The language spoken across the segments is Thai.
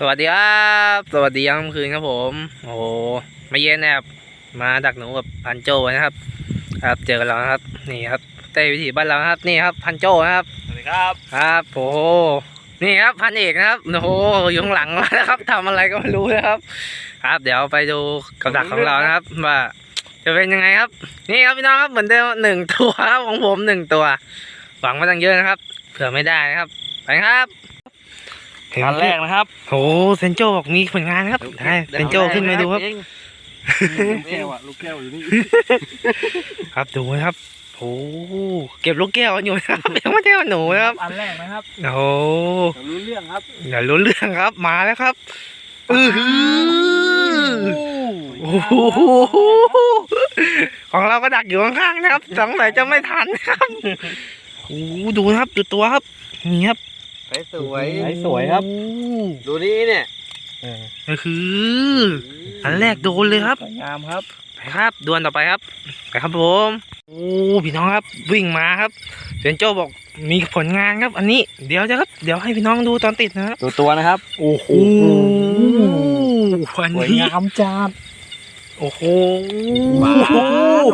สวัสดีครับ สวัสดียามค่ำคืนครับผม โอ้โหมาเย็นนะครับ มาดักหนูกับพันโจนะครับ ครับเจอกันแล้วนะครับ นี่ครับเต้วิถีบ้านเรานะครับ นี่ครับพันโจนะครับ สวัสดีครับ ครับโอ้โหนี่ครับพันเอกนะครับ โอ้โหอยู่ข้างหลังมานะครับทำอะไรก็ไม่รู้นะครับ ครับเดี๋ยวไปดูกับดักของเรานะครับ ว่าจะเป็นยังไงครับ นี่ครับพี่น้องครับเหมือนเดิมหนึ่งตัวครับของผมหนึ่งตัว หวังมาตั้งเยอะนะครับ เผื่อไม่ได้นะครับ ไปครับเห็น อันแรกนะครับโอ้เซนโจบอกมีผลงานครับให้เซนโจขึ้นมาดูครับลูกแก้วอะลูกแก้วอยู่นี่ครับดูนะครับโอ้เก็บลูกแก้วอยู่นะครับยังไม่ได้เอาหนูนะครับอันแรกนะครับโอ้โหเดี๋ยวรู้เรื่องครับเดี๋ยวรู้เรื่องครับมาแล้วครับอือหือโอ้โหของเราก็ดักอยู่ข้างๆนะครับสงสัยจะไม่ทันครับโอ้โหดูนะครับดูตัวครับนี่ครับ สวยสวยไอ้สวยครับโอ้ดูนี่เนี่ยก็คืออันแรกโดนเลยครับสวยงามครับไปครับดวลต่อไปครับไปครับผมโอ้พี่น้องครับวิ่งมาครับเซนโจบอกมีผลงานครับ อันนี้เดี๋ยวจะครับ เดี๋ยวให้พี่น้องดูตอนติดนะครับตัวตัวนะครับ โอ้โหอันสวยนี้งามจัดโอ้โหว้าว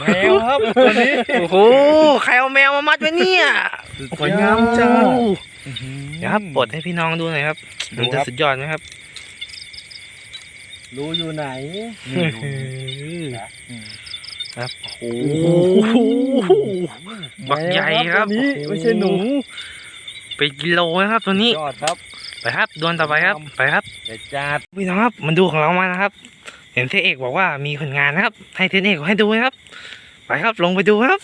แมวครับตัวนี้โอ้โหใครเอาแมวมามัดไว้เนี่ย สวยงามจัดโอ้โหเดี๋ยวครับปลดให้พี่น้องดูหน่อยครับ มันจะสุดยอดไหมครับ รู้อยู่ไหนครับโอ้โหบักใหญ่ครับตัวนี้ไม่ใช่หนูเป็นกิโลนะครับตัวนี้ยอดครับ ไปครับดวลต่อไปครับ ไปครับเด็ดจัดพี่น้องครับมันดูของเรามานะครับ เห็นเทเอกบอกว่ามีผลงานนะครับ ให้เทเอกให้ดูนะครับ ไปครับลงไปดูครับ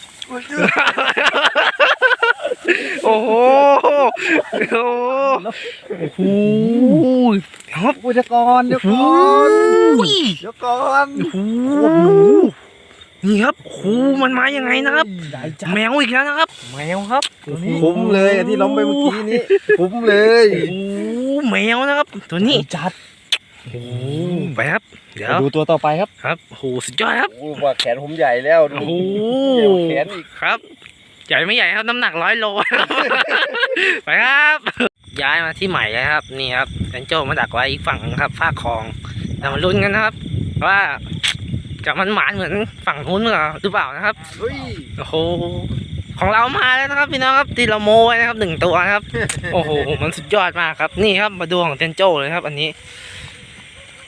โอ้โห โอ้โหครับอุจกรเดี๋ยวโอ้ก่อนโหเดี๋ยวก่อนโอ้โหนี่ครับโอ้โหมันมายังไงนะครับใหญ่จัดแมวอีกแล้วนะครับ แมวครับตัวนี้คุ้มเลยอะที่ล้มไปเมื่อกี้นี้คุ้มเลยโอ้โหแมวนะครับ ตัวนี้จัดโอ้โหไปครับ เดี๋ยวดูตัวต่อไปครับ ครับโอ้โหสุดยอดครับโอ้ว่าแขนผมใหญ่แล้วดูโอ้โหเดี๋ยวแขนอีกครับ ใหญ่ไม่ใหญ่ครับน้ำหนักร้อยโลไปครับ ย้ายมาที่ใหม่แล้วครับ นี่ครับแอนโจมาดักไว้อีกฝั่งครับภาคคลองเรามาลุ้นกันนะครับ ว่าจะมันหมานเหมือนฝั่งนู้นหรือเปล่าหรือเปล่านะครับเฮ้ยโอ้โหของเรามาแล้วนะครับพี่น้องครับที่เราโมไว้นะครับหนึ่งตัวนะครับ โอ้โหมันสุดยอดมากครับ นี่ครับมาดูของเทนโจเลยครับ อันนี้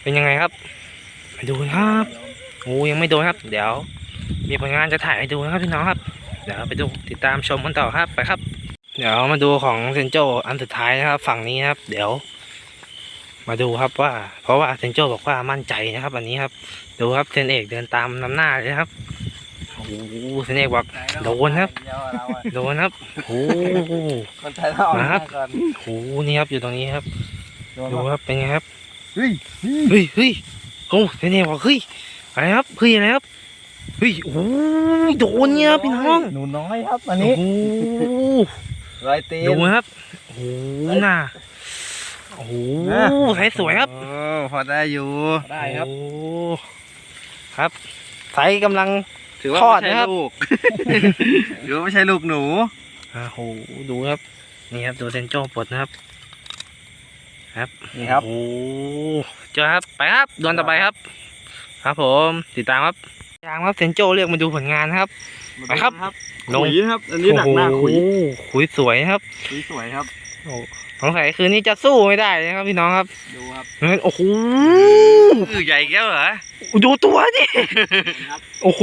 เป็นยังไงครับไปดูกันครับโอ้ยังไม่โดนครับ เดี๋ยว มีผลงานจะถ่ายให้ดูนะครับพี่น้องครับเดี๋ยวไปดูติดตามชมกันต่อครับไปครับ เดี๋ยวมาดูของเซนโจอันสุดท้ายนะครับ ฝั่งนี้นะครับ เดี๋ยว มาดูครับว่า เพราะว่าเซนโจบอกว่ามั่นใจนะครับ อันนี้ครับ ดูครับเซนเอกเดินตามนำหน้าเลยครับโอ้โหเซนเอกบอกโดนครับโดนครับโอ้โหมันใช้เรามาครับก่อนโอ้โหนี่ครับอยู่ตรงนี้ครับดูครับเป็นไงครับเฮ้ยเฮ้ยเฮ้ยโอ้เซนเอกบอกเฮ้ยอะไรครับเฮ้ยอะไรครับ เฮ้ย โอ้โหโดนเนี่ยครับพี่น้องหนูน้อยครับอันโอ้นี้โหรอยตีนดูนะครับ โอ้โหน่าโอ้โหไซส์สวยครับโอ้พอได้อยู่ ได้ครับโอ้ครับไซส์กำลังถือว่าทอดไม่นะใช่ครับลูกถือว่าไม่ใช่ลูกหนูอ่าโหดูครับ นี่ครับดูเซนโจ้ปลดนะครับนี่ครับโอ้เจอครับไปครับดวลต่อไปครับ ครับผมติดตามครับ ยางครับเซนโจ้เรียกมาดูผลงานครับ ไปครับ ลง ขุยนะครับ อันนี้หนักหน้าขุยโอ้โหขุยสวยครับขุยสวยครับสงสัยคืนนี้จะสู้ไม่ได้นะครับพี่น้องครับ ดูครับงั้นโอ้โหอือใหญ่แก้วเหรอ ดูตัวดิโอ้โห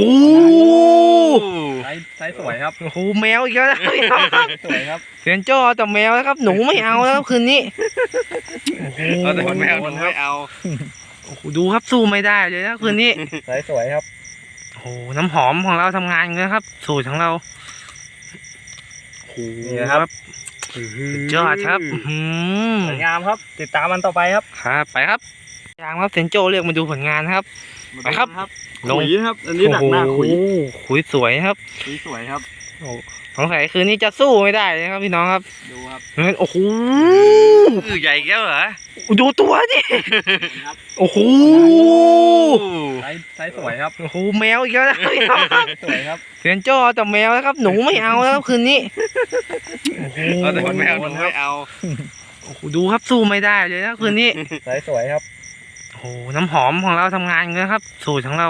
ไซส์ไซส์สวยครับ โอ้โหแมวอีกแล้วนะพี่น้องครับสวยครับเสียนโจ้แต่แมวนะครับ หนูไม่เอาแล้วคืนนี้โอ้โหเอาแต่คนแมวหนูไม่เอาโอ้โหดูครับสู้ไม่ได้เลยนะคืนนี้ไซส์สวยครับโอ้โหน้ำหอมของเราทำงานอยู่นะครับ สูตรของเราโอ้โหนี่นะครับ สุดยอดครับอื้อหือสวยงามครับ ติดตามมันต่อไปครับครับไปครับยางครับเซนโจเรียกมาดูผลงานครับ ไปครับ ลงขุยนะครับ อันนี้หนักหน้าขุยโอ้โหขุยสวยครับ ขุยสวยครับ สงสัยคืนนี้จะสู้ไม่ได้นะครับพี่น้องครับ ดูครับงั้นโอ้โหอือใหญ่แก้วเหรอ ดูตัวดิโอ้โหไซส์ไซส์สวยครับ โอ้โหแมวอีกแล้วนะพี่น้องครับสวยครับเสียนโจ้แต่แมวนะครับ หนูไม่เอาแล้วคืนนี้โอ้โหเอาแต่คนแมวหนูไม่เอาโโอ้โหดูครับสู้ไม่ได้เลยนะคืนนี้สวยสวยครับโอ้โหน้ำหอมของเราทำงานกันนะครับ สูตรของเรา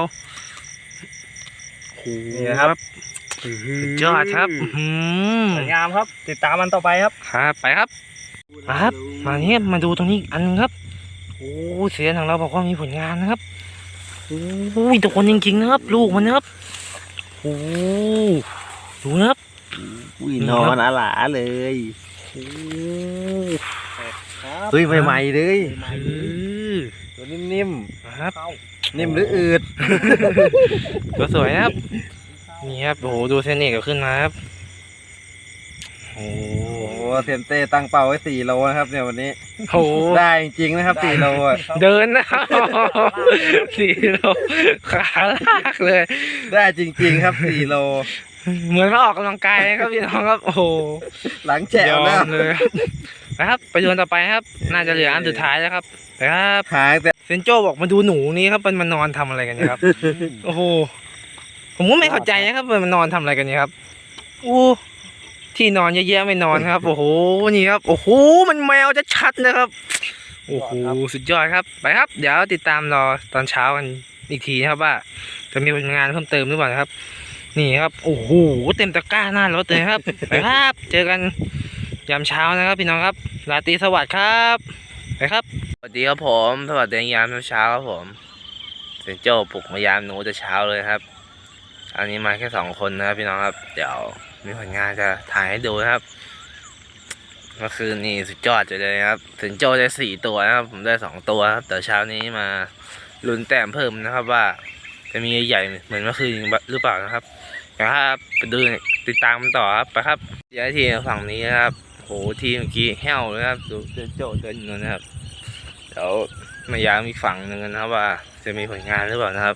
โอ้โหนี่นะครับ สุดยอดครับอื้อหือสวยงามครับ ติดตามมันต่อไปครับครับไปครับมาครับมาเนี่ยมาดูตรงนี้อีกอันนึงครับโอ้เสียนของเราบอกว่ามีผลงานนะครับโอ้ยโดนจริงๆนะครับ ลูกมันนะครับโอ้ดูนะครับอุ้ยนอนอาหลาเลยโอ้ครับเฮ้ยใหม่ๆเลยเออตัวนิ่มครับนิ่มหรืออืดตัวสวยนะครับ นี่ครับโอ้โหดูเส้นเอกก็ขึ้นมาครับโอ้โอ้โหเซนเต้ตั้งเป้าไว้สี่โลนะครับเนี่ยวันนี้โหได้จริงๆนะครับสี่โลอะเดินนะครับสี่โลขาลากเลย ได้จริง ๆ ครับสี่โล เหมือนมาออกกำลังกายนะครับพี่น้องครับ โอ้โหหลังแฉะยอแล้วมเลยครับนะครับไปดูอันต่อไปครับ น่าจะเหลืออันสุดท้ายแล้วครับไปครับหายแต่เซนโจบอกมาดูหนูนี้ครับมันมานอนทำอะไรกันเนี่ยครับ โอ้โห ผมก็ไม่เข้าใจนะครับมันมานอนทำอะไรกันเนี่ยครับโอ้ที่นอนเยอะแยะไม่นอนครับ โอ้โหนี่ครับโอ้โหมันแมวจะชัดนะครับโอ้โหสุดยอดครับไปครับ เดี๋ยวติดตามรอตอนเช้ากันอีกทีนะครับว่า จะมีผลงานเพิ่มเติมหรือเปล่าครับ นี่ครับโอ้โหเต็มตะกร้าหน้ารถเลยครับไปครับ เจอกันยามเช้านะครับพี่น้องครับราตรีสวัสดิ์ครับไปครับสวัสดีครับผม สวัสดียามเช้าครับผมเซนโจ้ปลุกมายามหนูแต่เช้าเลยครับ อันนี้มาแค่สองคนนะครับพี่น้องครับ เดี๋ยวมีผลงานจะถ่ายให้ดูนะครับเมื่อคืนนี่สุดยอดจเลยครับ ถึงโจได้สี่ตัวนะครับ ผมได้สองตัวครับแต่เช้านี้มาลุ้นแต้มเพิ่มนะครับว่า จะมีใหญ่เหมือนเมื่อคืนหรือเปล่านะครับนะครับไปดูติดตามกันต่อครับไปครับย้ายทีฝั่งนี้นะครับโหทีเมื่อกี้แห้วเลยครับดูเดินโจเดินนะครับเดี๋ยวมาย้ำอีกฝั่งหนึ่งกันนะครับว่าจะมีผลงานหรือเปล่านะครับ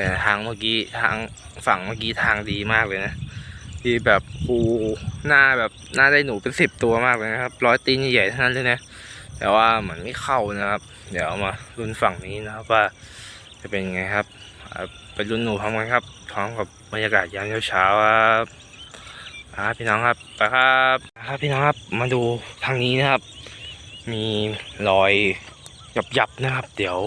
แต่ทางเมื่อกี้ทางฝั่งเมื่อกี้ทางดีมากเลยนะที่แบบโอ้โหน้าแบบหน้าได้หนูเป็นสิบตัวมากเลยนะครับ ร้อยตีนใหญ่ๆทั้งนั้นเลยนะ แต่ว่าเหมือนไม่เข้านะครับ เดี๋ยวมาลุ้นฝั่งนี้นะครับว่าจะเป็นยังไงครับไปลุ้นหนูพร้อมกันครับพร้อมกับบรรยากาศยามเช้าครับครับพี่น้องครับไปครับครับพี่น้องครับมาดูทางนี้นะครับ มีรอยหยับๆนะครับ เดี๋ยว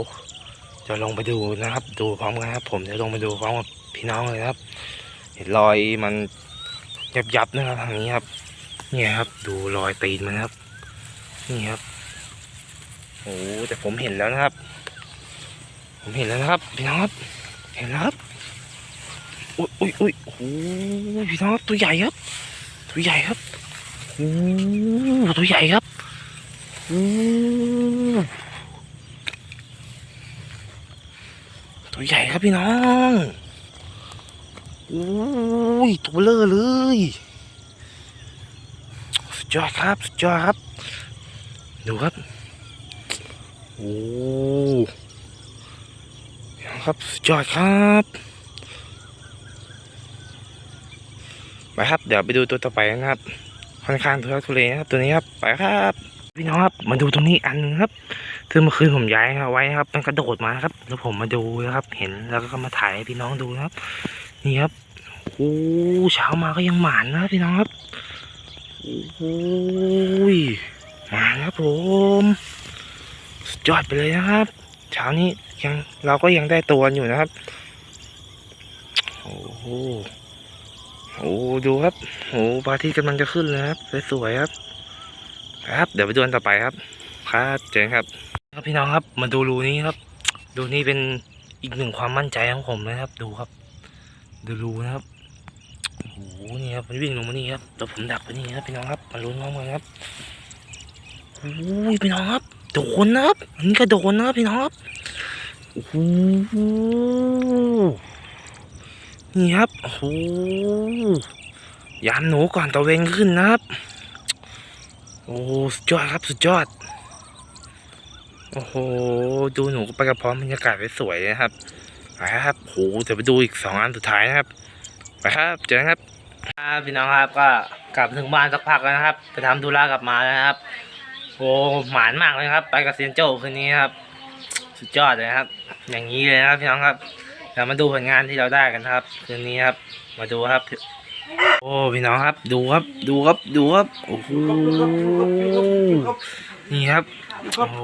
จะลงไปดูนะครับ ดูพร้อมกันครับ ผมจะลงไปดูพร้อมกับพี่น้องเลยครับ เห็นรอยมันยับยับนะครับทางนี้ครับ เนี่ยครับ ดูรอยตีนมันครับ นี่ครับโอ้แต่ผมเห็นแล้วนะครับ ผมเห็นแล้วนะครับพี่น้องครับเห็นแล้วครับอุ้ยอุ้ยอุ้ยโอ้พี่น้องตัวใหญ่ครับ ตัวใหญ่ครับโอ้ตัวใหญ่ครับโอ้ ตัวใหญ่ครับพี่น้องโอ้ยตัวเลอเลยสุดยอดครับสุดยอดครับ ดูครับโอ้ครับสุดยอดครับไปครับเดี๋ยวไปดูตัวต่อไปนะครับค่อนข้างทุลักทุเลนะครับตัวนี้ครับไปครับ พี่น้องครับมาดูตรงนี้อันหนึงครับซึ่งเมื่อคืนผมย้ายเอาไว้ครับ มันกระโดดมาครับ แล้วผมมาดูนะครับ เห็นแล้วก็มาถ่ายให้พี่น้องดูนะครับ นี่ครับโอ้เช้ามาก็ยังหมานนะพี่น้องครับโอ้ยมาครับผมสุดยอดไปเลยนะครับ เช้านี้ยังเราก็ยังได้ตัวอยู่นะครับ โอ้โหโอ้ดูครับโอ้พระอาทิตย์กำลังจะขึ้นแล้วครับสวยๆครับ ครับ เดี๋ยวไปดูอันต่อไปครับ ครับเจอกันครับ ครับพี่น้องครับ มาดูรูนี้ครับ ดูนี่เป็นอีกหนึ่งความมั่นใจของผมนะครับ ดูครับ ดูรูนะครับโอ้โหนี่ครับมันวิ่งลงมานี่ครับแต่ผมดักไปนี่ครับพี่น้องครับมาลุ้นพร้อมกันครับโอ้ยพี่น้องครับโดนนะครับอันนี้ก็โดนนะครับพี่น้องครับโอ้โหนี่ครับโอ้โหยามหนูก่อนตะเวนขึ้นนะครับ โอ้สุดยอดครับสุดยอด โอ้โห ดูหนูไปกับพร้อมบรรยากาศสวยนะครับ ไปครับโหเดี๋ยวไปดูอีกสองอันสุดท้ายนะครับ ไปครับเจอกันครับครับพี่น้องครับก็กลับถึงบ้านสักพักแล้วนะครับ ไปทำธุระกลับมาแล้วนะครับโอ้หมานมากเลยครับ ไปกับเซียนโจ้คืนนี้ครับ สุดยอดเลยครับ อย่างนี้เลยนะครับพี่น้องครับเดี๋ยวมาดูผลงานที่เราได้กันครับ คืนนี้ครับ มาดูครับ โอ้พี่น้องครับดูครับดูครับดูครับโอ้โหนี่ครับโอ้โห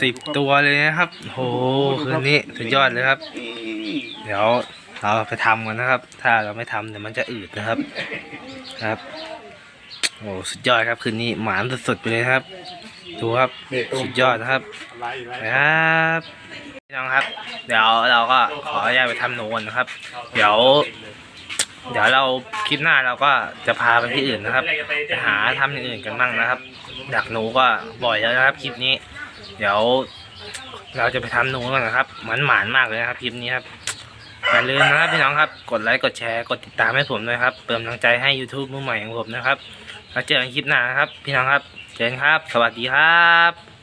สิบตัวเลยนะครับโอ้โหคืนนี้สุดยอดเลยครับ เดี๋ยวเราไปทำกันนะครับ ถ้าเราไม่ทำเดี๋ยวมันจะอืดนะครับครับโอ้สุดยอดครับคืนนี้หมานสุดๆไปเลยครับ ดูครับสุดยอดนะครับครับ น้องครับ เดี๋ยวเราก็ขออนุญาตไปทำหนูก่อนนะครับ เดี๋ยว เดี๋ยวเราคลิปหน้าเราก็จะพาไปที่อื่นนะครับไปหาทำอย่างอื่นกันบ้างนะครับ ดักหนูก็บ่อยแล้วนะครับ คลิปนี้ เดี๋ยว เราจะไปทำหนูกันนะครับหมันหมานมากเลยนะครับคลิปนี้ครับอย่าลืมนะครับพี่น้องครับ กดไลค์กดแชร์กดติดตามให้ผมด้วยครับเติมกำลังใจให้ YouTube มือใหม่ของผมนะครับแล้วเจอกันคลิปหน้านะครับ พี่น้องครับ เจอกันครับ สวัสดีครับ